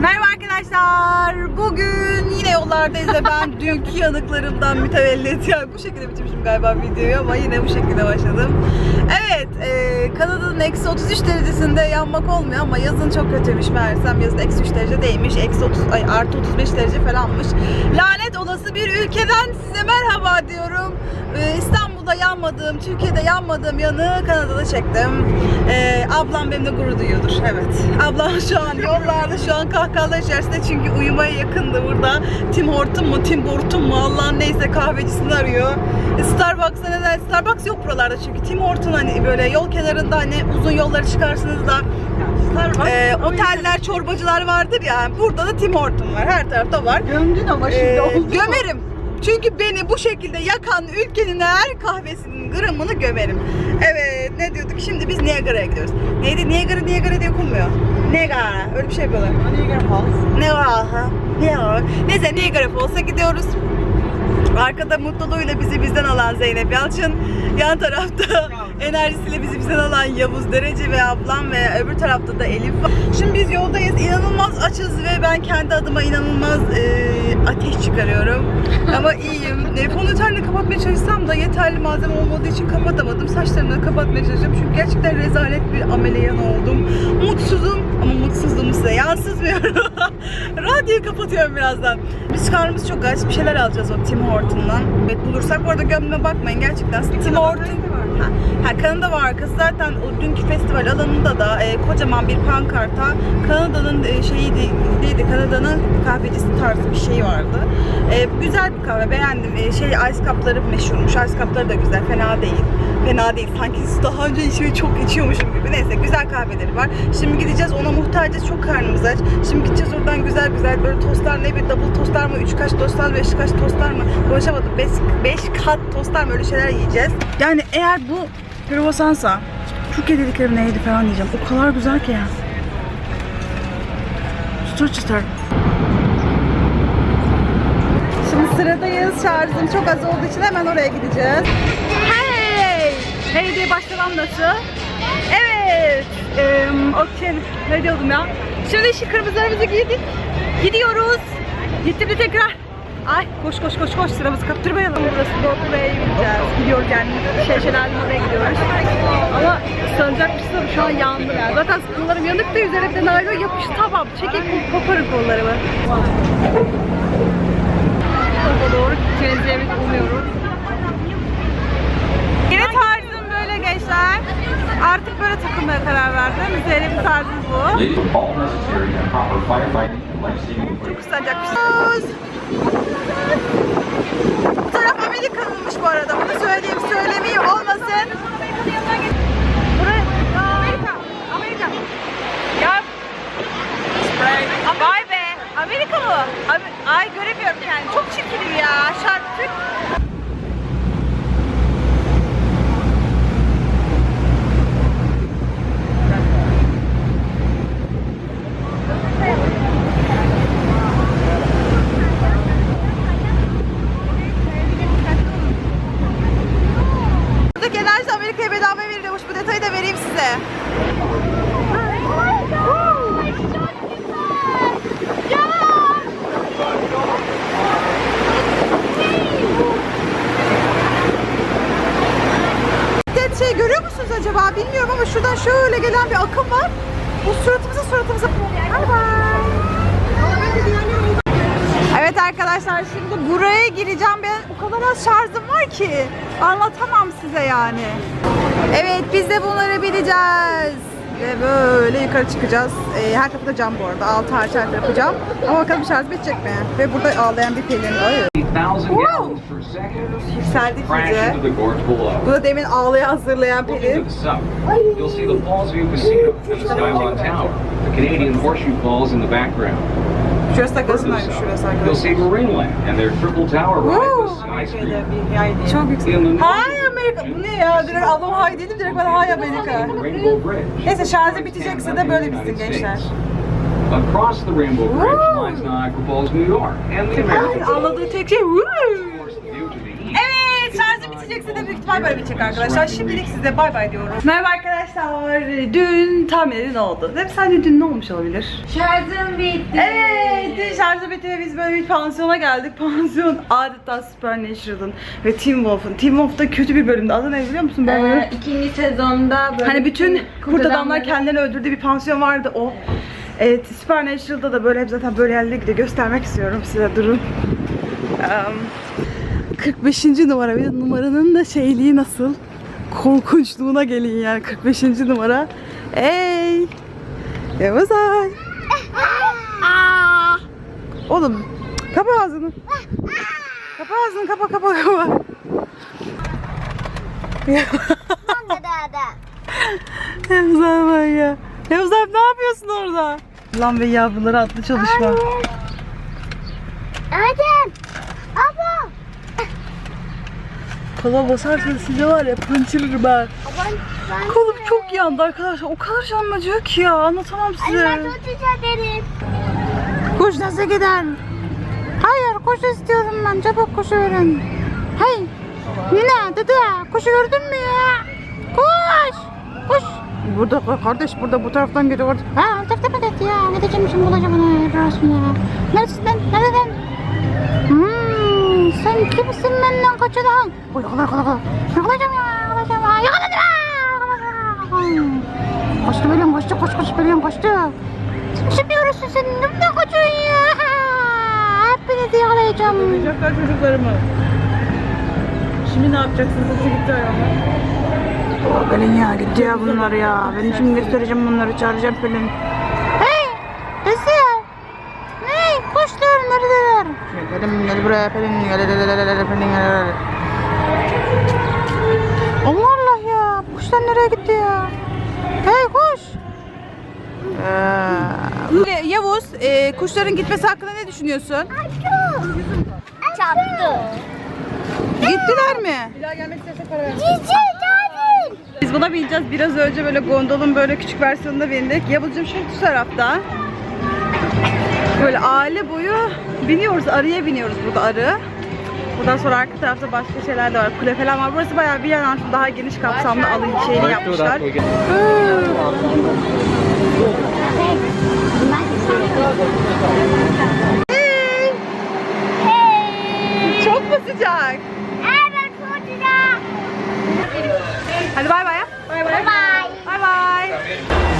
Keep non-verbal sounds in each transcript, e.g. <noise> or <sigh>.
Merhaba arkadaşlar. Bugün yine yollardayız ve ben <laughs> dünkü yanıklarımdan mütevellit. Yani bu şekilde bitirmişim galiba videoyu ama yine bu şekilde başladım. Evet, e, Kanada'nın eksi 33 derecesinde yanmak olmuyor ama yazın çok kötüymüş meğersem. Yazın eksi 3 derece değilmiş. Eksi 30, ay, artı 35 derece falanmış. Lanet olası bir ülkeden size merhaba diyorum. E, İstanbul'da yanmadığım, Türkiye'de yanmadığım yanı Kanada'da çektim. E, ablam benimle gurur duyuyordur. Evet. Ablam şu an yollarda şu an kahkahalar içerisinde çünkü uyumaya yakındı burada. Tim Horton mu, Tim Burton mu Allah'ın neyse kahvecisini arıyor. E, Starbucks'a neden? Starbucks yok buralarda çünkü Tim Horton hani böyle yol kenarında hani uzun yolları çıkarsınız da e, oteller, çorbacılar vardır ya. Burada da Tim Horton var. Her tarafta var. Gömdün ama şimdi Ee, oldu. gömerim. Çünkü beni bu şekilde yakan ülkenin her kahvesinin gramını gömerim. Evet ne diyorduk? Şimdi biz Niagara'ya gidiyoruz. Neydi? Niagara Niagara diye okunmuyor. Niagara. Öyle bir şey yapıyorlar. Niagara Falls. Niagara. Niagara. Neyse Niagara Falls'a gidiyoruz. Arkada mutluluğuyla bizi bizden alan Zeynep Yalçın. Yan tarafta enerjisiyle bizi bizden alan Yavuz Derece ve ablam ve öbür tarafta da Elif var. Şimdi biz yoldayız. İnanılmaz açız ve ben kendi adıma inanılmaz e, ateş çıkarıyorum. <laughs> Ama iyiyim. E, fondötenle kapatmaya çalışsam da yeterli malzeme olmadığı için kapatamadım. Saçlarımı da kapatmaya çalışıyorum. Çünkü gerçekten rezalet bir ameliyan oldum. Mutsuzum mutsuzluğumu size yansıtmıyorum. <laughs> Radyoyu kapatıyorum birazdan. Biz karnımız çok aç. Bir şeyler alacağız o Tim Horton'dan. Evet bulursak bu arada gömme bakmayın gerçekten. Tim Horton. Ha, ha, Kanada markası zaten o dünkü festival alanında da e, kocaman bir pankarta Kanada'nın e, şeyi değildi, Kanada'nın kahvecisi tarzı bir şey vardı. E, güzel bir kahve beğendim. E, şey ice cup'ları meşhurmuş. Ice cup'ları da güzel, fena değil. Fena değil. Sanki daha önce içmeyi çok içiyormuşum gibi. Neyse güzel kahveleri var. Şimdi gideceğiz ona muhtacız. Çok karnımız aç. Şimdi gideceğiz oradan güzel güzel böyle tostlar ne bir double tostlar mı? Üç kaç tostlar, beş kaç tostlar mı? Konuşamadım. Beş, beş kat tostlar mı? Öyle şeyler yiyeceğiz. Yani eğer bu kruvasansa Türkiye dedikleri neydi falan diyeceğim. O kadar güzel ki ya. Çıtır çıtır. Şimdi sıradayız. Şarjım çok az olduğu için hemen oraya gideceğiz. Hey! Hey diye başlamam nasıl? Evet. Ee, okey. Ne diyordum ya? Şimdi şu kırmızılarımızı giydik. Gidiyoruz. Gittim de tekrar. Ay koş koş koş koş sıramızı kaptırmayalım. Burası Broadway'e gideceğiz. Gidiyoruz yani. Şey oraya gidiyoruz. Ama sanacak bir şey. Şu an yandım yani. Zaten kollarım yanık da üzerimde naylon yapıştı. Tamam. Çekin koparın kollarımı. Doğru gideceğimizi umuyorum. Gençler. Artık böyle takılmaya karar verdim. Üzerine bir tarzım bu. Çok ıslanacak bir şey. Bu taraf Amerika'nınmış bu arada. Bunu söyleyeyim, söylemeyeyim olmasın. Buraya... Amerika, Amerika. Ya... Vay be. Amerika mı? Abi- Ay göremiyorum yani. Çok çirkinim ya. Şarkı Türk. Buradaki enerji Amerika'ya bedava veriliyormuş. Bu detayı da vereyim size. Evet, şey görüyor musunuz acaba bilmiyorum ama şuradan şöyle gelen bir akım var. Bu suratımıza suratımıza. Bay bay. Evet arkadaşlar şimdi buraya gireceğim. Ben o kadar az şarjım var ki anlatamam size yani. Evet biz de bunları bineceğiz. Ve böyle yukarı çıkacağız. Ee, her tarafta cam bu arada. Altı harç her tarafı cam. Ama bakalım şarj bitecek mi? Ve burada ağlayan bir pelin. Ay. 8,000 Wow. Yükseldik iyice. Bu da demin ağlaya hazırlayan pelin. you'll background. Şurası da south, şurası you'll see arkadaşlar. Marineland and their triple tower Woo! ride the skyscraper. Çok yüksek. In Amerika. Bu ne ya? Direkt ablam hay dedim direkt bana hay Amerika. Neyse şarjı bitecekse de böyle bitsin gençler. Across the Rainbow Bridge lies Niagara Falls, New York, and the American anladığı tek şey. Evet şarjı bitecekse de büyük ihtimal böyle bitecek arkadaşlar. Şimdilik size bay bay diyorum. Merhaba arkadaşlar. Dün tahmin edin ne oldu? Değil mi? Sence dün ne olmuş olabilir? Şarjım bitti. Evet bitti ve biz böyle bir pansiyona geldik. <laughs> Pansiyon adeta Supernatural'ın ve Teen Wolf'un. Teen Wolf da kötü bir bölümde. Adı ne biliyor musun? Ben Ee, ikinci sezonda böyle Hani bütün kurt adamlar kendilerini öldürdüğü bir pansiyon vardı o. Evet, Supernatural'da da böyle hep zaten böyle yerlere gidiyor. Göstermek istiyorum size durun. Em, 45. numara bir de numaranın da şeyliği nasıl? Korkunçluğuna gelin yani 45. numara. Ey! Yavuz ay. Oğlum kapa ağzını. Kapa ağzını kapa kapa kapa. Yavuz abi ya. Yavuz abi ne yapıyorsun orada? Lan ve yavruları atlı çalışma. Annem. Abla. Kola basarsan size var ya pınçırır ben. Ben, ben Kolum çok yandı arkadaşlar. O kadar canım acıyor ki ya. Anlatamam Ben size. çok rica ederim. Kuş nasıl gider? Hayır kuş istiyorum ben. Çabuk kuşu verin. Hey. Nine dede kuşu gördün mü ya? Kuş. Kuş. Burada kardeş burada bu taraftan geliyor. Ha tep tep et ya. Ne diyeceğim şimdi bulacağım onu Erasmus ya. Neresin lan? Nereden? Hmm, sen kimsin benden kaçadan? Oy yakala yakala yakala. Yakalayacağım ya yakalayacağım ya. Yakaladım ya. Koştu böyle koştu koş koş böyle koştu. Şimdi görürsün sen ne kaçıyorsun ya. <laughs> Hepinizi yakalayacağım. Yakalayacaklar çocuklarımı. Şimdi ne yapacaksın? Sesi gitti ayağıma. Pelin ya gitti ya bunlar ya. Ben şimdi göstereceğim bunları çağıracağım Pelin. Hey! Esir! Hey! Kuşlar neredeler? Pelin gel buraya Pelin gel gel gel gel gel Pelin gel gel. Allah Allah ya. Kuşlar nereye gitti ya? Hey kuş! Ee, Yavuz, e, kuşların gitmesi hakkında ne düşünüyorsun? Çarptı. Gittiler mi? Cici gelin. Biz buna bineceğiz. Biraz önce böyle gondolun böyle küçük versiyonuna bindik. Yavuzcuğum şu tarafta. Böyle aile boyu biniyoruz. Arıya biniyoruz burada arı. Buradan sonra arka tarafta başka şeyler de var. Kule falan var. Burası bayağı bir yer daha geniş kapsamlı alı şeyini yapmışlar. Hey! Hey. Çok mu sıcak? Evet çok güzel. Hadi bay bay. ya. Bay. Bay bay.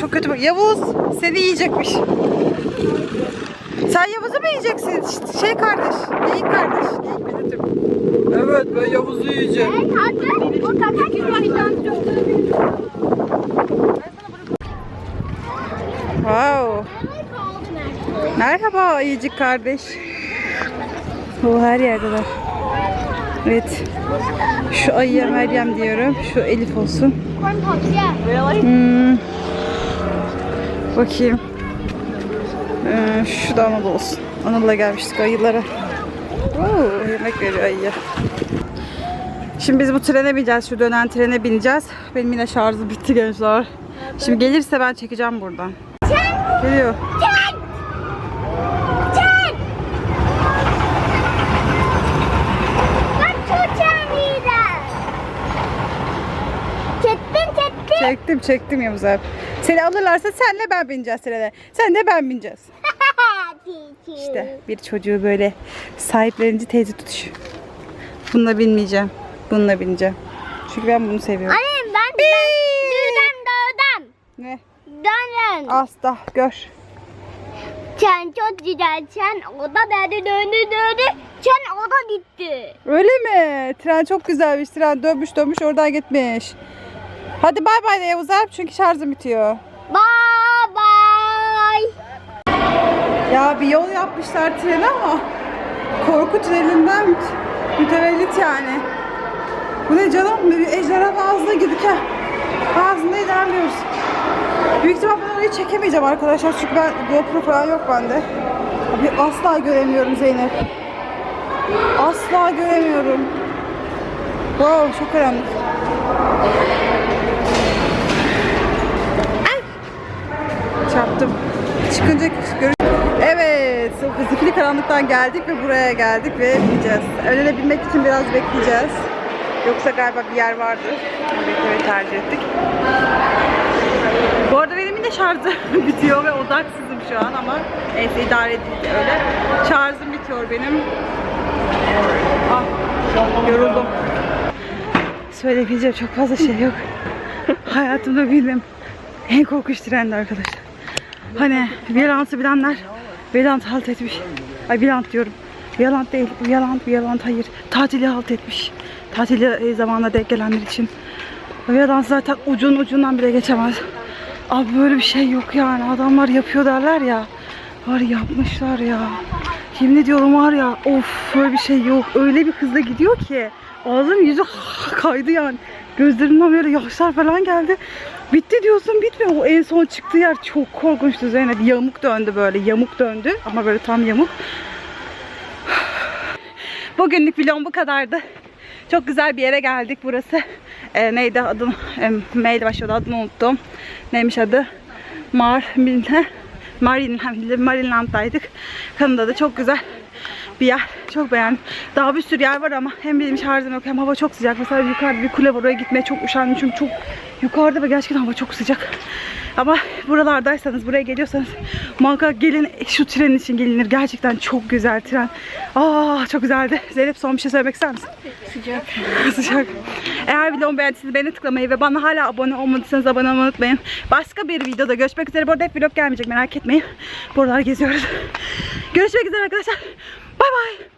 Çok kötü bak. Yavuz seni yiyecekmiş. Sen Yavuz'u mu yiyeceksin? Şey kardeş. Geyik kardeş. Geyik belirtim. Evet ben Yavuz'u yiyeceğim. Wow. Merhaba ayıcık kardeş. O her yerdeler. Evet. Şu ayıya Meryem diyorum. Şu Elif olsun. Hmm. Bakayım. Ee, şu da Anadolu olsun. Anadolu'ya gelmiştik ayılara. Oo, yemek veriyor ayıya. Şimdi biz bu trene bineceğiz. Şu dönen trene bineceğiz. Benim yine şarjım bitti gençler. Şimdi gelirse ben çekeceğim buradan. Geliyor. Çocuğum iyiler. Çektim çektim. Çektim çektim Yavuz abi. Seni alırlarsa senle ben bineceğiz trene. Sen de ben bineceğiz. <laughs> İşte bir çocuğu böyle sahiplenici teyze tutuşu. Bununla binmeyeceğim. Bununla bineceğim. Çünkü ben bunu seviyorum. Annem ben ben düğden dağdan. Ne? Dönen. Asta gör. Sen çok güzel. Sen o da beni döndü döndü. Sen o da gitti. Öyle mi? Tren çok güzelmiş. Tren dönmüş dönmüş oradan gitmiş. Hadi bay bay de Yavuz abi çünkü şarjım bitiyor. Bye bye. Ya bir yol yapmışlar treni ama korku tünelinden müt- mütevellit yani. Bu ne canım? Bir ejderhanın ağzına girdik ha. Ağzında ilerliyoruz. Büyük ihtimal ben orayı çekemeyeceğim arkadaşlar çünkü ben GoPro falan yok bende. Abi asla göremiyorum Zeynep. Asla göremiyorum. Wow çok karanlık. Karanlıktan geldik ve buraya geldik ve bineceğiz. Öğlenebilmek için biraz bekleyeceğiz. Yoksa galiba bir yer vardı. Beklemeyi tercih ettik. Bu arada benim yine şarjım <laughs> bitiyor ve odaksızım şu an ama neyse idare edildi öyle. Şarjım bitiyor benim. Ah, yoruldum. Söyleyebileceğim çok fazla şey yok. <laughs> Hayatımda bilmem en korkunç trendi arkadaşlar. Hani Violant'ı bilenler Violent halt etmiş. Ay Violent diyorum. Violent değil. Violent, Violent hayır. Tatili halt etmiş. Tatili e, zamanla denk gelenler için. Violent zaten ucun ucundan bile geçemez. Abi böyle bir şey yok yani. Adamlar yapıyor derler ya. Var ya, yapmışlar ya. Yemin ediyorum var ya of böyle bir şey yok. Öyle bir hızla gidiyor ki. Ağzım yüzü <laughs> kaydı yani. Gözlerimden böyle yaşlar falan geldi. Bitti diyorsun bitmiyor. O en son çıktığı yer çok korkunçtu Zeynep. Yamuk döndü böyle. Yamuk döndü ama böyle tam yamuk. <sighs> Bugünlük vlogum bu kadardı. Çok güzel bir yere geldik burası. Ee, neydi adını? E, M ile başlıyordu adını unuttum. Neymiş adı? Mar... Marin, Marineland'daydık. <laughs> Kanada'da çok güzel bir yer. Çok beğendim. Daha bir sürü yer var ama hem benim şarjım yok hem hava çok sıcak. Mesela yukarıda bir kule var oraya gitmeye çok üşendim çünkü çok yukarıda ve gerçekten hava çok sıcak. Ama buralardaysanız, buraya geliyorsanız muhakkak gelin şu tren için gelinir. Gerçekten çok güzel tren. Aa çok güzeldi. Zeynep son bir şey söylemek ister misin? Sıcak. <laughs> Sıcak. Eğer videomu beğendiyseniz beğeni tıklamayı ve bana hala abone olmadıysanız abone olmayı unutmayın. Başka bir videoda görüşmek üzere. Bu arada hep vlog gelmeyecek merak etmeyin. Buralar geziyoruz. Görüşmek üzere arkadaşlar. Bay bay.